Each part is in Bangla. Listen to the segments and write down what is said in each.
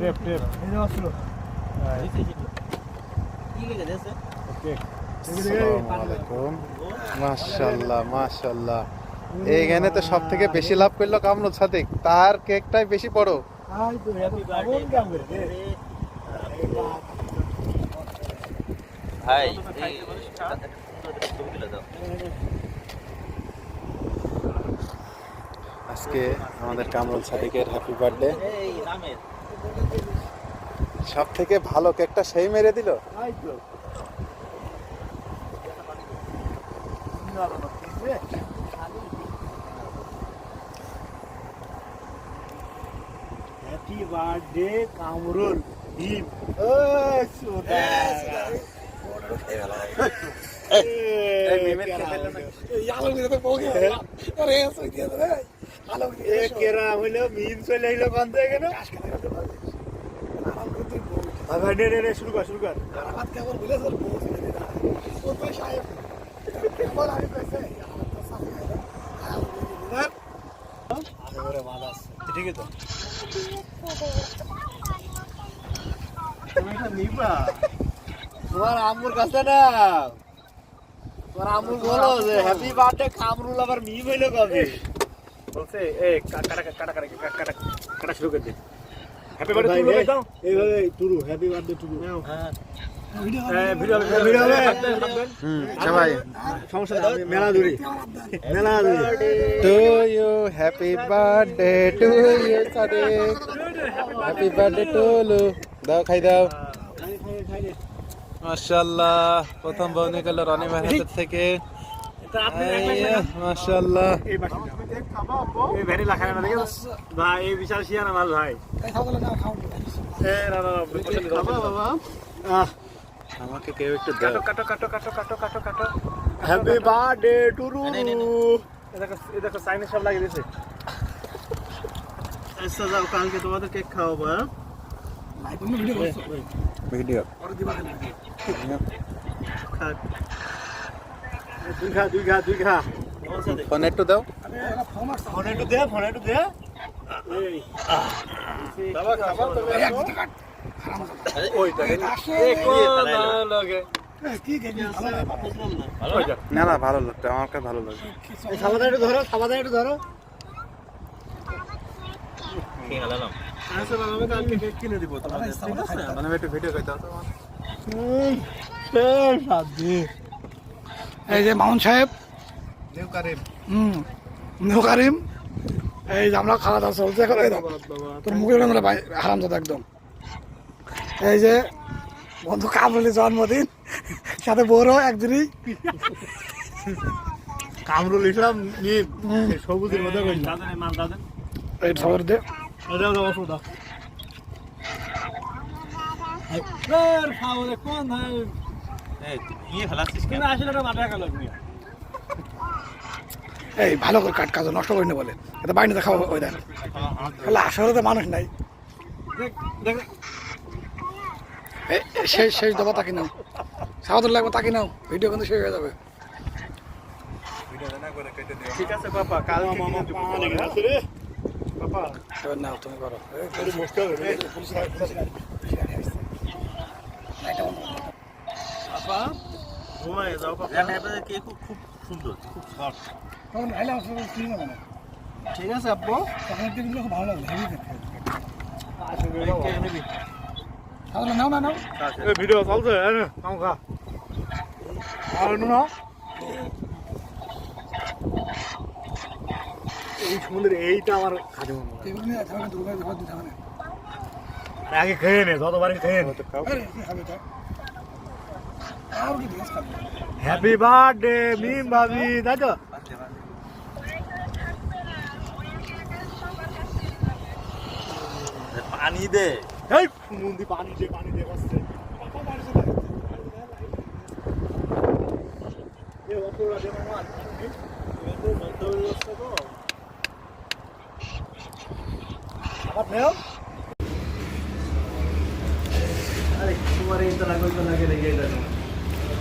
টেপ টেপ এই যে অস্ত্র ওকে আসসালামু আলাইকুম মাশাল্লাহ মাশাল্লাহ এইখানে তো সব থেকে বেশি লাভ করল কামরুল সাদিক তার কেকটাই বেশি বড় ভাই আজকে আমাদের কামরুল সাদিকের হ্যাপি বার্থডে সব থেকে ভালো কেকটা সেই মেরে দিল? আই তো হ্যাপি বার্থডে কামরুল হিম ও কেরা হইল? মিম চলে আইলো কোন থেকে না ভাই নে নে নে শুরু কর শুরু কর। ঠিক আছে। তুমি এটা নিবা। তোমার আম্মুর কাছে না। তোমার আম্মু বলো যে হ্যাপি বার্থডে কামরুল আবার মিম হইল কবে? বলছে এ কাটা কাটা কাটা কাটা কাটা কাটা শুরু করে দে। হ্যাপি বার্থডে তুলু দাও এইভাবে তুলু হ্যাপি বার্থডে তুলু হ্যাঁ। ভিডিও ভিডিও হুম সবাই সমস্যা নেই মেলা দূরে। মেলা দূরে। To you happy birthday to you Sadiq happy birthday to লু দাও খাই দাও। মাশাআল্লাহ প্রথম বউনি গেল রনি ভাই হাতের থেকে। মাশাআল্লাহ। এই ভেরি না দেখে ভাই এই বিশাল শিয়ানা মাল ভাই। এ না না। বাবা আহ। আমাকে কেউ একটু দাও। কাটো কাটো কাটো কাটো কাটো কাটো হ্যাপি বার্থডে টু রু দেখো এই দেখো সাইনে সব লাগিয়ে দিয়েছে। আচ্ছা যাও কালকে তোমাদের কেক খাওয়াবো হ্যাঁ? ভিডিও খা দুই খা দুই খা ফোন একটু দাও ফোন একটু দে ফোন একটু দে না না ভালো লাগতো আমার কাছে ভালো লাগে সাবাদা একটু ধরো সাবাদা একটু ধরো আচ্ছা কিনে দিব মানে একটু ভিডিও করতে এই যে মামুন সাহেব হুম কারিম এই যে আমরা খাওয়া দাওয়া চলছে এখন তোর মুখে হারাম দাদা একদম এই যে বন্ধু কামরুলের জন্মদিন সাথে বড় একদিনই কামরুল ইসলাম সবুজের মান দাদা এই খবর দে কোন এই ভালো করে কাট কাজ নষ্ট করি বলে। এটা বাইরে খাওয়া ওই দেন তাহলে আসলে তো মানুষ নাই। দেখ দেখ। শেষ শেষ দেবো তাকে নাও। সাহায্য লাগবে তাকে নাও। ভিডিও কিন্তু শেষ হয়ে যাবে। ঠিক আছে বাবা রে বাবা এবার নাও তুমি করো এই, পুরো মুশকিল রে বাবা ঘুমায় যাও বাবা খুব সুন্দর খুব সফট। তখন ভাইলে আসলে কি হবে না ঠিক আছে আব্বু? তখন একটু খুব ভালো লাগবে হেভি দেখতে। তাহলে নাও না নাও। এই ভিডিও চলছে এনে কাম খা। আর না এই সমুদ্রে এইটা আমার খাতে মনে হয়। দুর্গা দিতে হবে আগে খেয়ে নে যতবারই খেয়ে নে। খাবে তো? হ্যাপি বার্থডে মিম ভাবি তাই তো? পানি দে। এই মুন্দি পানি দে পানি দে বসছে। আরে তোমার এই তো লাগবে তো লাগে লেগে এটা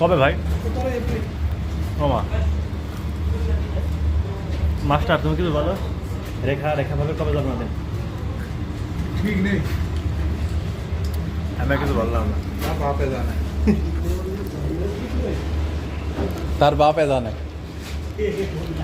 কবে ভাই? ওমা। মাস্টার তুমি কিছু বলো? রেখা রেখা ভাবে কবে জন্মদিন ঠিক নেই। আমি কিছু বললাম না। তার বাপে জানে। তার বাপে জানে।